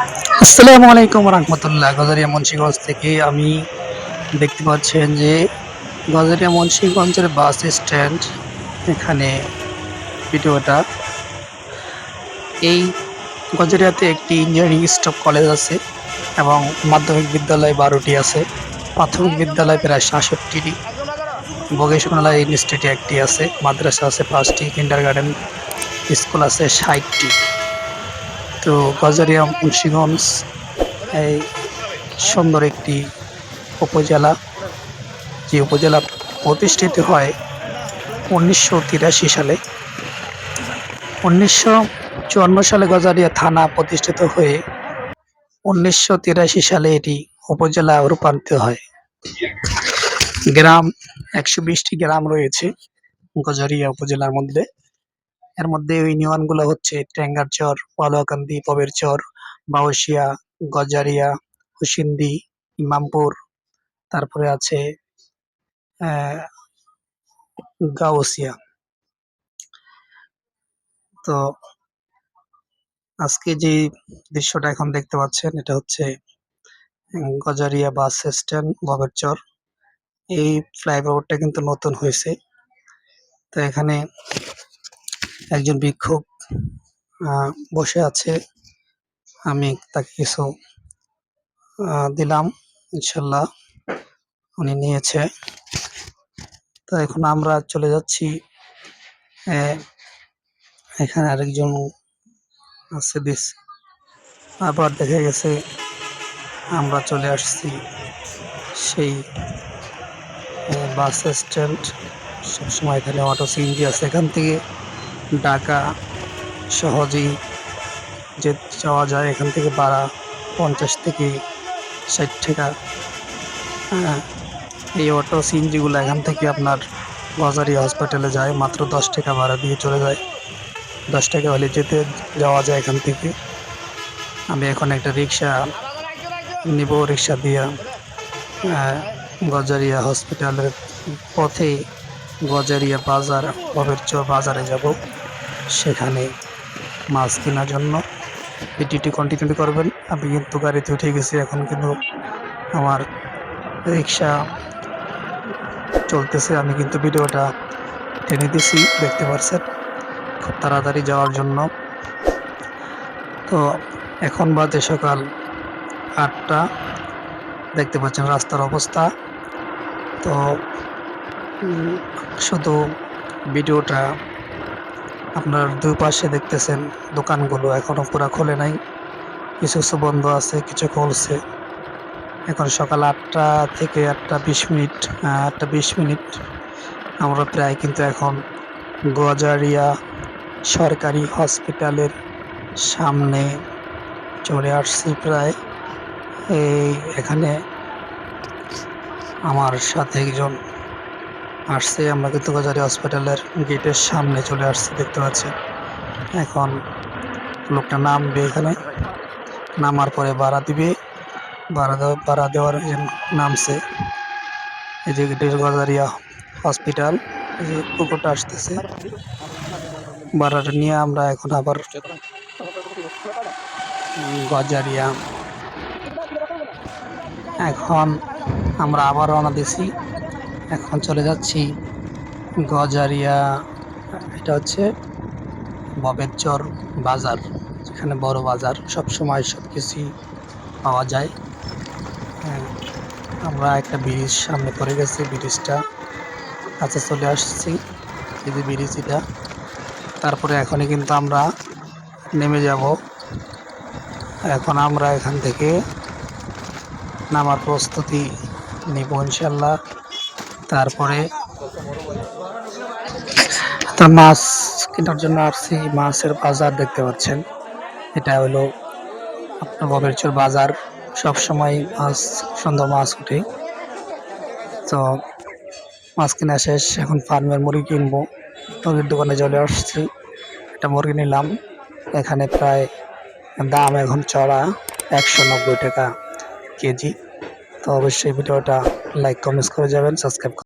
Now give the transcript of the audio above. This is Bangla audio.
আসসালামু আলাইকুম রহমতুল্লাহ। গজারিয়া মুন্সিগঞ্জ থেকে আমি দেখতে পাচ্ছেন যে গজারিয়া মুন্সিগঞ্জের বাস স্ট্যান্ড এখানে ভিডিওটা। এই গজারিয়াতে একটি ইঞ্জিনিয়ারিং স্টাফ কলেজ আছে এবং মাধ্যমিক বিদ্যালয় বারোটি আছে। প্রাথমিক বিদ্যালয় প্রায় সাতষট্টিটি। বগেশনালা ইনস্টিটিউট একটি আছে। মাদ্রাসা আছে পাঁচটি। কিন্ডার গার্ডেন স্কুল আছে ষাটটি। তো গজারিয়া মুন্সিগঞ্জ, এই সুন্দর একটি উপজেলা। যে উপজেলা প্রতিষ্ঠিত হয় উনিশশো তিরাশি সালে। উনিশশো চুয়ান্ন সালে গজারিয়া থানা প্রতিষ্ঠিত হয়ে উনিশশো তিরাশি সালে এটি উপজেলা রূপান্তরিত হয়। গ্রাম, একশো গ্রাম রয়েছে গজারিয়া উপজেলার মধ্যে। এর মধ্যে ইউনিয়নগুলো হচ্ছে ট্যাঙ্গারচর পবের চর বাউসিয়া গজারিয়া, হুসিন্দি, ইমামপুর, তারপরে আছে গাউসিয়া তো আজকে যে দৃশ্যটা এখন দেখতে পাচ্ছেন, এটা হচ্ছে গজারিয়া বাস স্ট্যান্ড ববের চর। এই ফ্লাইওভারটা কিন্তু নতুন হয়েছে। তো এখানে একজন আহ, বসে আছে। আমি তাকে কিছু দিলাম ইনশাল্লাহ। উনি নিয়েছে। তো এখন আমরা চলে যাচ্ছি। এখানে আরেকজন আছে দিস। আবার দেখা গেছে আমরা চলে আসছি সেই বাস স্ট্যান্ড। সবসময় এখানে অটো সিএনজি আছে এখান থেকে। ঢাকা সহজেই যে যাওয়া যায় এখান থেকে ভাড়া পঞ্চাশ থেকে ষাট টাকা। হ্যাঁ, এই অটো সিএনজিগুলো এখান থেকে আপনার বাজারি হসপিটালে যায় মাত্র দশ টাকা ভাড়া দিয়ে চলে যায়। দশ টাকা হলে যেতে যাওয়া যায় এখান থেকে। আমি এখন একটা রিক্সা নিব রিক্সা দিয়ে আহ, গজারিয়া হসপিটালের পথে গজারিয়া বাজার ভবেরচর বাজারে যাব। সেখানে মাছ কেনার জন্য ভিডিওটি কন্টিনিউ করবেন। আমি কিন্তু গাড়িতে উঠে গেছি, এখন কিন্তু আমার রিক্সা চলতেছে। আমি কিন্তু ভিডিওটা টেনে দিছি, দেখতে পাচ্ছেন? খুব তাড়াতাড়ি যাওয়ার জন্য। তো এখন বাজে সকাল আটটা। দেখতে পাচ্ছেন রাস্তার অবস্থা। তো শুধু ভিডিওটা আপনার দুই পাশে দেখতেছেন, দোকানগুলো এখনও পুরো খোলে নাই। কিছু কিছু বন্ধ আছে, কিছু খুলছে। এখন সকাল আটটা থেকে আটটা বিশ মিনিট আটটা বিশ মিনিট। আমরা প্রায় কিন্তু এখন গজারিয়া সরকারি হসপিটালের সামনে চলে আসছি প্রায়। এই এখানে আমার সাথে একজন আসছে, আমরা কিন্তু গজারি হসপিটালের গেটের সামনে চলে আসছি, দেখতে পাচ্ছি এখন লোকটা নামবে এখানে। নামার পরে ভাড়া দিবে। ভাড়া দেওয়া ভাড়া দেওয়ার নামছে। এই যে গেটের গজারিয়া হসপিটাল এই যে কুকুরটা আসতেছে। ভাড়াটা নিয়ে আমরা এখন আবার গজারিয়া এখন আমরা আবার রওনা দিছি। এখন চলে যাচ্ছি গজারিয়া এটা হচ্ছে ববেরচর বাজার যেখানে বড় বাজার সব সময় সব কিছুই পাওয়া যায়। হ্যাঁ, আমরা একটা ব্রিজ সামনে পড়ে গেছি ব্রিজটা কাছে চলে আসছি এই যে ব্রিজ এটা তারপরে এখনই কিন্তু আমরা নেমে যাব। এখন আমরা এখান থেকে নামার প্রস্তুতি নিব ইনশাল্লাহ। তারপরে তো মাছ কেনার জন্য আসছি। মাছের বাজার দেখতে পাচ্ছেন। এটা হলো আপনার ববেরচর বাজার। সব সময় মাছ, সুন্দর মাছ ওঠে। তো মাছ কেনা শেষ। এখন ফার্মের মুরগি কিনবো। মুরগির দোকানে চলে আসছি। একটা মুরগি নিলাম। এখানে প্রায় দাম এখন চড়া একশো নব্বই টাকা কেজি। তো অবশ্যই ভিডিওটা লাইক, কমেন্টস করে যাবেন। সাবস্ক্রাইব